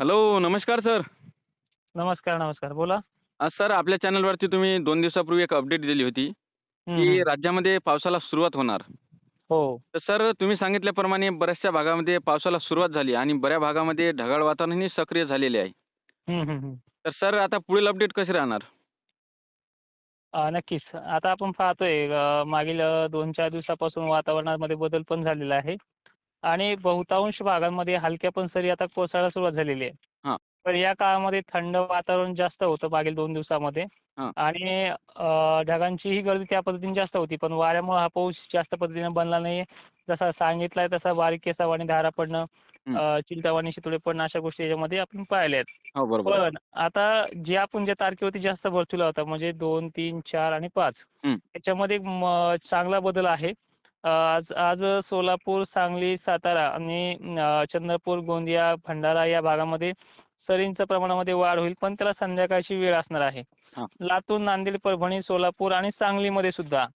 Hello नमस्कार sir. नमस्कार नमस्कार. बोला. अ, सर आपल्या चॅनलवरती तुम्ही दोन दिवसापूर्वी एक अपडेट दिली होती की. राज्यामध्ये पावसाला सुरुवात होणार. हो. तर सर तुम्ही सांगितल्याप्रमाणे बऱ्याचशा भागामध्ये पावसाला सुरुवात झाली आणि बऱ्या भागामध्ये ढगाळ वातावरणही सक्रिय झालेले आहे. तर सर आता पुढील अपडेट कसे राहणार? अ, नक्कीच. आता आपण पाहतोय अ, मागील अ, दोन चार दिवसापासून वातावरणामध्ये बदल पण झालेला आहे. आणि बहुतांश भागांमध्ये हलक्या पण सरी आता कोसळायला सुरुवात झालेली आहे. तर या काळामध्ये थंड वातावरण जास्त होतं मागील दोन दिवसामध्ये. आणि ढगांचीही गर्दी त्या पद्धतीने जास्त होती पण वाऱ्यामुळे हा पाऊस जास्त पद्धतीने बनला नाही. जसा सांगितला आहे तसा बारीक केसावाणी धारा पडणं चिलटावाणी शितोडे पडणं अशा गोष्टी याच्यामध्ये आपण पाहिल्या आहेत. हो. पण आता जे आपण ज्या तारखेवरती जास्त भर ठेवला होता म्हणजे दोन तीन चार आणि पाच. याच्यामध्ये चांगला बदल आहे. आज आज सोलापूर सांगली सातारा आणि चंद्रपूर गोंदिया भंडारा या भागामध्ये सरींच्या प्रमाणामध्ये वाढ होईल पण त्याला संध्याकाळची वेळ असणार आहे लातूर नांदेड परभणी सोलापूर आणि सांगलीमध्ये सुद्धा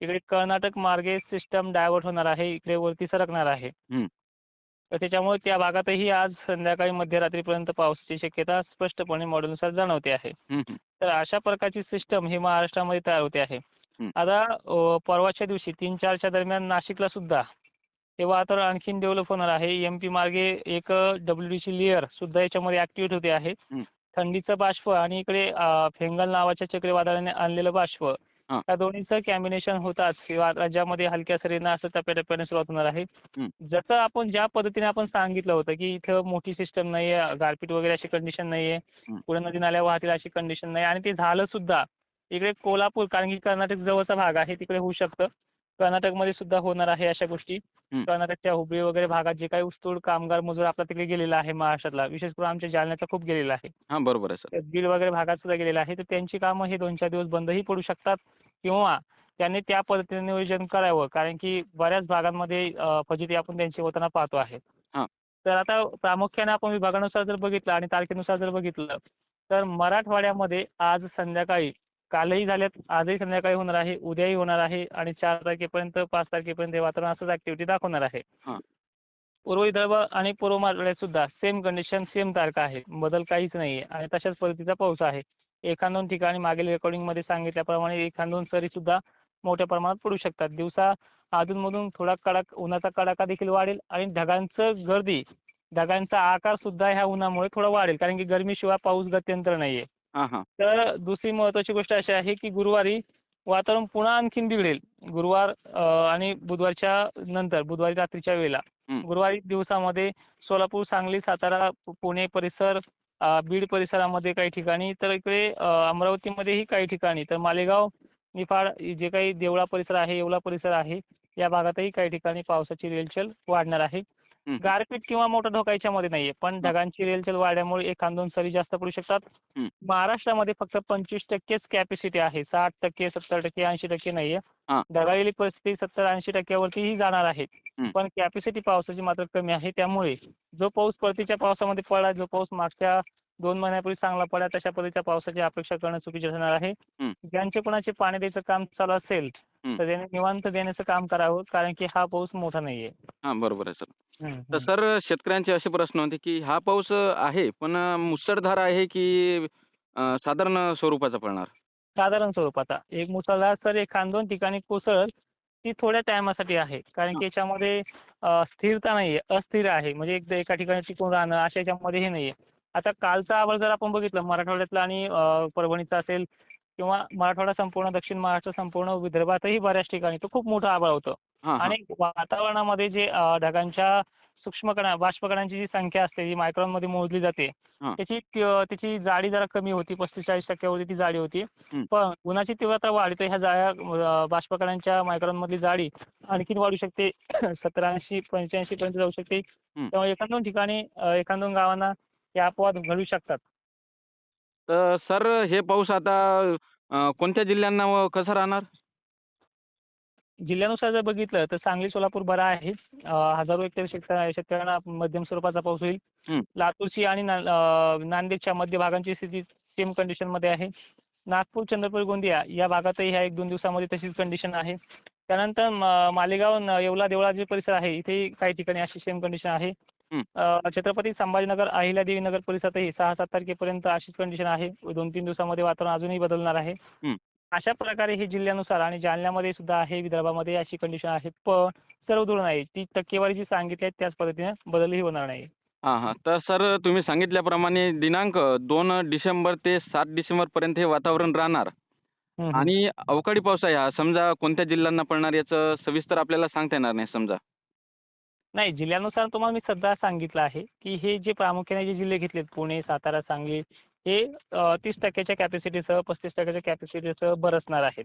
इकडे कर्नाटक मार्गे सिस्टम डायव्हर्ट होणार आहे इकडे वरती सरकणार आहे. तर त्याच्यामुळे त्या भागातही आज संध्याकाळी मध्यरात्रीपर्यंत पावसाची शक्यता स्पष्टपणे मॉडेलनुसार जाणवते आहे. तर अशा प्रकारची सिस्टम ही महाराष्ट्रामध्ये तयार होते आहे. आता परवाच्या दिवशी तीन चारच्या दरम्यान नाशिकला सुद्धा हे वातावरण आणखीन डेव्हलप होणार आहे एम पी मार्गे एक डब्ल्यू डीची लेअर सुद्धा याच्यामध्ये ॲक्टिवेट होते आहे. थंडीचं बाष्प आणि इकडे फेंगल नावाच्या चक्रीवादळाने आणलेलं बाष्प हां या दोन्हीचं कॉम्बिनेशन होताच किंवा राज्यामध्ये हलक्या सरींना असं टप्प्याटप्प्याने सुरुवात होणार आहे. जसं आपण ज्या पद्धतीने आपण सांगितलं होतं की इथं मोठी सिस्टम नाही आहे गारपीट वगैरे अशी कंडिशन नाही आहे हं. पुढे नदी नाल्या वाहतील अशी कंडिशन नाही आणि ते झालं सुद्धा इकडे कोल्हापूर कारण की कर्नाटक जवळचा भाग आहे तिकडे होऊ शकतं. कर्नाटकमध्ये सुद्धा होणार आहे अशा गोष्टी. कर्नाटकच्या हुबळी वगैरे भागात जे काही ऊसतोड कामगार मजूर आपला तिकडे गेलेला आहे महाराष्ट्रातला विशेष करून आमच्या जालन्याचा खूप गेलेला आहे. हां बरोबर आहे सर. बीड वगैरे भागात सुद्धा गेलेला आहे तर त्यांची कामं हे दोन चार दिवस बंदही पडू शकतात. किंवा त्यांनी त्या पद्धतीने नियोजन करावं कारण की बऱ्याच भागांमध्ये फजिती आपण त्यांची होताना पाहतो आहे. हां. तर आता प्रामुख्याने आपण विभागानुसार जर बघितलं आणि तारखेनुसार जर बघितलं तर मराठवाड्यामध्ये आज संध्याकाळी कालही झाल्यात. आजही संध्याकाळी होणार आहे. उद्याही होणार आहे. आणि चार तारखेपर्यंत पाच तारखेपर्यंत हे वातावरण असंच ॲक्टिव्हिटी दाखवणार आहे. पूर्व विदर्भ आणि पूर्व मराठवाड्यात सुद्धा सेम कंडिशन सेम तारखा आहे बदल काहीच नाही आहे आणि तशाच पद्धतीचा पाऊस आहे. एखाद दोन ठिकाणी मागील रेकॉर्डिंगमध्ये सांगितल्याप्रमाणे एखाद दोन सरी सुद्धा मोठ्या प्रमाणात पडू शकतात. दिवसा अधूनमधून थोडा कडक उन्हाचा कडाका देखील वाढेल आणि ढगांचं गर्दी ढगांचा आकार सुद्धा ह्या उन्हामुळे थोडा वाढेल. कारण की गरमीशिवाय पाऊस गत्यंतर नाही आहे हां हां तर दुसरी महत्त्वाची गोष्ट अशी आहे की गुरुवारी वातावरण पुन्हा आणखीन बिघडेल गुरुवार आणि बुधवारच्या नंतर बुधवारी रात्रीच्या वेळेला. गुरुवारी दिवसामध्ये सोलापूर सांगली सातारा पुणे परिसर बीड परिसरामध्ये काही ठिकाणी तर इकडे अमरावतीमध्येही काही ठिकाणी तर मालेगाव निफाड जे काही देवळा परिसर आहे येवला परिसर आहे या भागातही काही ठिकाणी पावसाची रेलचल वाढणार आहे. गारपीट किंवा मोठा धोका याच्यामध्ये नाहीये. पण ढगांची रेलचल वाढल्यामुळे एखाद दोन सरी जास्त पडू शकतात. महाराष्ट्रामध्ये फक्त पंचवीस टक्केच कॅपॅसिटी आहे. साठ टक्के सत्तर टक्के ऐंशी टक्के नाहीये. ढगाळलेली परिस्थिती सत्तर ऐंशी टक्क्यावरतीही जाणार आहे. पण कॅपॅसिटी पावसाची मात्र कमी आहे. त्यामुळे जो पाऊस परतीच्या पावसामध्ये पडला जो पाऊस मागच्या दोन महिन्यापूर्वी चांगला पडला तशा पद्धतीच्या पावसाची अपेक्षा करणं चुकीचं ठरणार आहे. ज्यांचे कोणाचे पाणी द्यायचं काम चालू असेल. तर त्याने निवांत देण्याचं काम करावं कारण की हा पाऊस मोठा नाहीये. बरोबर आहे सर. तर. सर शेतकऱ्यांचे असे प्रश्न होते की हा पाऊस आहे पण मुसळधार आहे की अ, साधारण स्वरूपाचा पडणार? साधारण स्वरूपाचा. एक मुसळधार सर एखाद दोन ठिकाणी कोसळल ती थोड्या टायमासाठी आहे. कारण की याच्यामध्ये अ, स्थिरता नाही आहे अस्थिर आहे. म्हणजे एकदा एका ठिकाणी टिकून राहणं अशा याच्यामध्ये हे नाही आहे आता कालचा अहवाल जर आपण बघितलं मराठवाड्यातला आणि अ, परभणीचा असेल किंवा मराठवाडा संपूर्ण दक्षिण महाराष्ट्र संपूर्ण विदर्भातही बऱ्याच ठिकाणी तो खूप मोठं आभाळ होतं. आणि वातावरणामध्ये जे ढगांच्या सूक्ष्मकणा बाष्पकणांची जी संख्या असते जी मायक्रॉनमध्ये मोजली जाते त्याची त्य- त्याची जाडी जरा कमी होती पस्तीस चाळीस टक्क्यावरती ती जाडी होती. पण उन्हाची तीव्रता वाढली तर ह्या जाळ्या अ, बाष्पकणांच्या मायक्रॉनमधली जाडी आणखीन वाढू शकते सत्तर ऐंशी पंच्याऐंशी पर्यंत जाऊ शकते. त्यामुळे एखाद दोन ठिकाणी एखाद दोन गावांना हे अपवाद घडू शकतात. तर सर हे पाऊस आता कोणत्या जिल्ह्यांना कसा राहणार? जिल्ह्यानुसार जर बघितलं तर सांगली सोलापूर बरा आहे हजारो हेक्टर शेत शेतकऱ्यांना मध्यम स्वरूपाचा पाऊस होईल. लातूरची आणि नांदेडच्या मध्य भागांची स्थिती सेम कंडिशनमध्ये आहे. नागपूर चंद्रपूर गोंदिया या भागातही ह्या एक दोन दिवसामध्ये तशीच कंडिशन आहे. त्यानंतर मालेगाव येवला देवळा जे परिसर आहे इथेही काही ठिकाणी अशी सेम कंडिशन आहे. छत्रपती संभाजीनगर अहिल्यादेवी नगर परिसरातही सहा सात तारखेपर्यंत अशीच कंडिशन आहे. दोन तीन दिवसामध्ये वातावरण अजूनही बदलणार आहे. अशा प्रकारे हे जिल्ह्यानुसार आणि जालन्यामध्ये सुद्धा आहे विदर्भामध्ये अशी कंडिशन आहे. पण सर्वदूर नाही ती टक्केवारी जी सांगितली आहे त्याच पद्धतीने बदलही होणार नाही. हां हां. तर सर तुम्ही सांगितल्याप्रमाणे दिनांक दोन डिसेंबर ते सात डिसेंबरपर्यंत हे वातावरण राहणार. आणि अवकाळी पाऊस आहे हा समजा कोणत्या जिल्ह्यांना पडणार याचं सविस्तर आपल्याला सांगता येणार नाही समजा. नाही जिल्ह्यानुसार तुम्हाला मी सध्या सांगितलं आहे की हे जे प्रामुख्याने जे जिल्हे घेतलेत पुणे सातारा सांगली हे तीस टक्क्याच्या कॅपॅसिटीसह पस्तीस टक्क्याच्या कॅपॅसिटीसह बरसणार आहेत.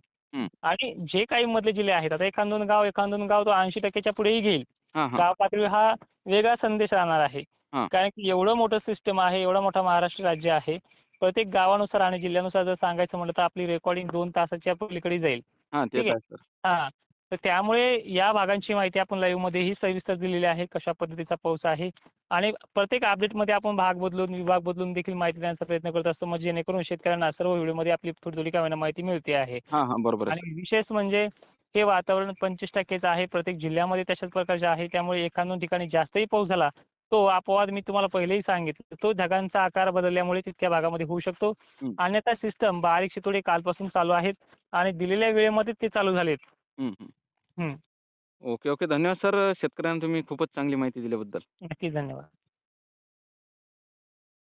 आणि जे काही मधले जिल्हे आहेत आता एखाद दोन गाव एखाद दोन गाव तो ऐंशी टक्क्याच्या पुढेही घेईल. गाव पातळीवर हा वेगळा संदेश राहणार आहे. कारण की एवढं मोठं सिस्टम आहे एवढा मोठा महाराष्ट्र राज्य आहे. प्रत्येक गावानुसार आणि जिल्ह्यानुसार जर सांगायचं म्हटलं तर आपली रेकॉर्डिंग दोन तासाच्या पलीकडे जाईल. हां ठीक आहे. हां. तर त्यामुळे या भागांची माहिती आपण लाईव्हमध्येही सविस्तर दिलेली आहे कशा पद्धतीचा पाऊस आहे आणि प्रत्येक अपडेटमध्ये आपण भाग बदलून विभाग बदलून देखील माहिती देण्याचा प्रयत्न करत असतो. म्हणजे जेणेकरून शेतकऱ्यांना सर्व व्हिडिओमध्ये आपली थोडी थोडी काय माहिती मिळते आहे. हां हां बरोबर आणि विशेष म्हणजे हे वातावरण पंचवीस टक्केचं आहे. प्रत्येक जिल्ह्यामध्ये तशाच प्रकारचे आहे. त्यामुळे एखाद दोन ठिकाणी जास्तही पाऊस झाला तो अपवाद मी तुम्हाला पहिलेही सांगितलं. तो ढगांचा आकार बदलल्यामुळे तितक्या भागामध्ये होऊ शकतो. हं. अन्यथा सिस्टम बारीक शितोडे कालपासून चालू आहेत आणि दिलेल्या वेळेमध्ये ते चालू झालेत. हं, हं. हं. Okay okay. धन्यवाद सर. शेतकऱ्यांना तुम्ही खूपच चांगली माहिती दिल्याबद्दल. नक्कीच धन्यवाद.